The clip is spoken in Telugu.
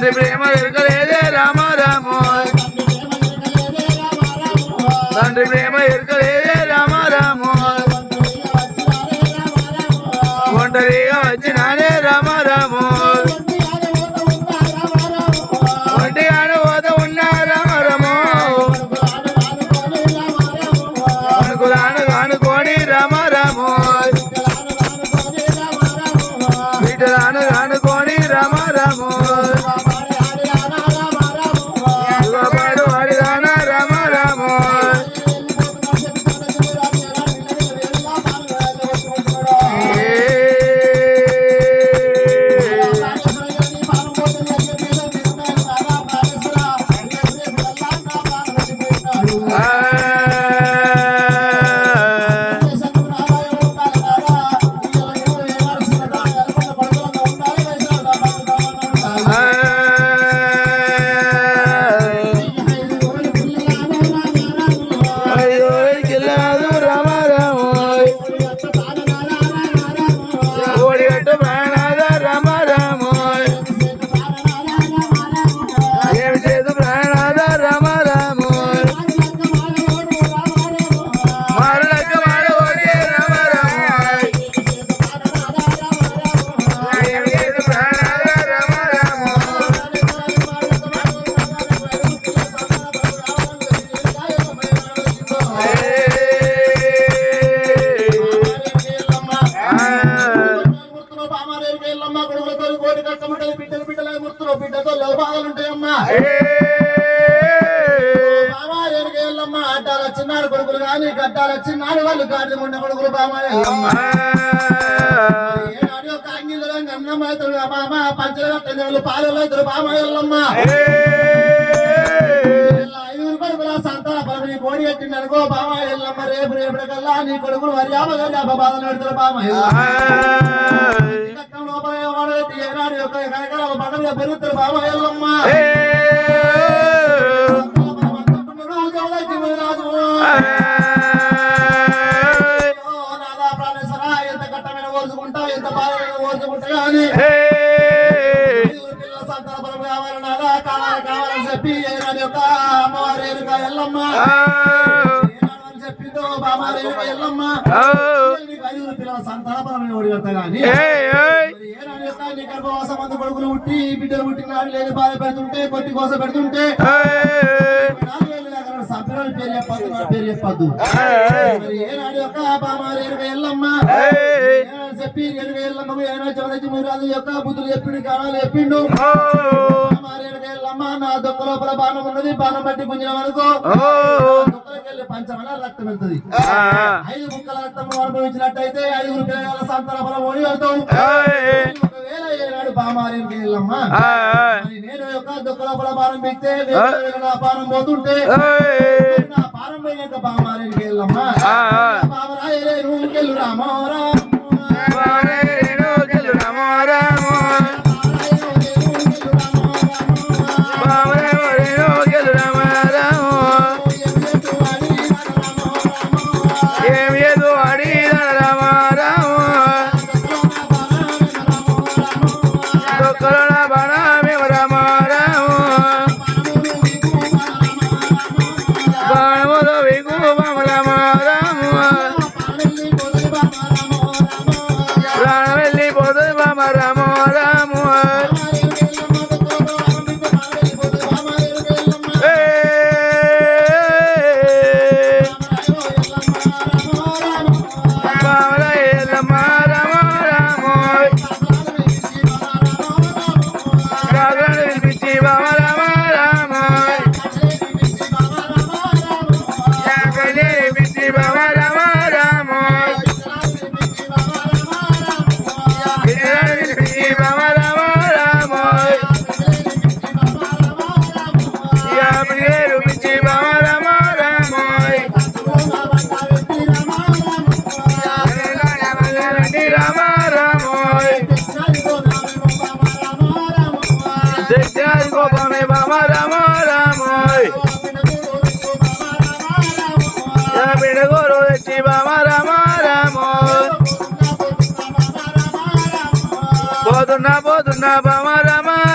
తండ్రి ప్రేమ ఎరకలేదే రామ రామో తండ్రి ప్రేమ ఎరకలేదే బిడ్డతో లోపాలుంటాయమ్మా అడ్డాల చిన్నాడు కొడుకులు కానీ గడ్డాల చిన్నాడు వాళ్ళు గాడి ఉండ కొడుకులు బామాయ ఏనాడు ఒక అంగిలో అన్నం అవుతాడు బామ పంచలు పాలలో అవుతాడు బామాయల్లమ్మ ఐదుగురు కొడుకుల సంతాన పరమని కోడి కట్టింది అనుకో బామాయల్లమ్మ రేపు రేపటికల్లా నీ కొడుకులు మర్యాద యాభ బాధలు పెడతాడు బామాయ చెప్పి అమ్మవారి ఎరుక ఎల్లమ్మ. కడతా కానీ నీ గర్భవాసం మంది కొడుకులు పుట్టి బిడ్డలు పుట్టినాడు లేని బాధ పెడుతుంటే కొట్టి కోసం పెడుతుంటే. నాలుగు వేలు లేకుండా సభ్యురాలు పేరు చెప్పద్దు నా పేరు చెప్పద్దు. మరి ఏనాడు యొక్క బామారి ఎరుక ఎల్లమ్మ చెప్పి ఎరుక ఎల్లమ్మకు ఏనాడు యొక్క బుద్ధులు చెప్పిండు కాణాలు చెప్పిండు. నా దొక్క లోపల బాణం ఉన్నది బాణం బట్టి పుంజిన వరకు దొక్కలకెళ్ళి పంచమల రక్తం వెళ్తుంది ఐదు ముక్కల రక్తం అనుభవించినట్టయితే ఐదుగురు పిల్లల సంతాన బలం ఓడి వెళ్తావు ఒకవేళ ఏనాడు బామారి ఎరుక ఎల్లమ్మ మరి నేను యొక్క దొక్క లోపల బాణం పెడితే వేరే వేరే నా బాణం పోతుంటే నా పారం పోయినాక బామారికి వెళ్ళమ్మా బామరాయలే నువ్వు గెలు పోతున్నా పోతున్నా బామ రామా.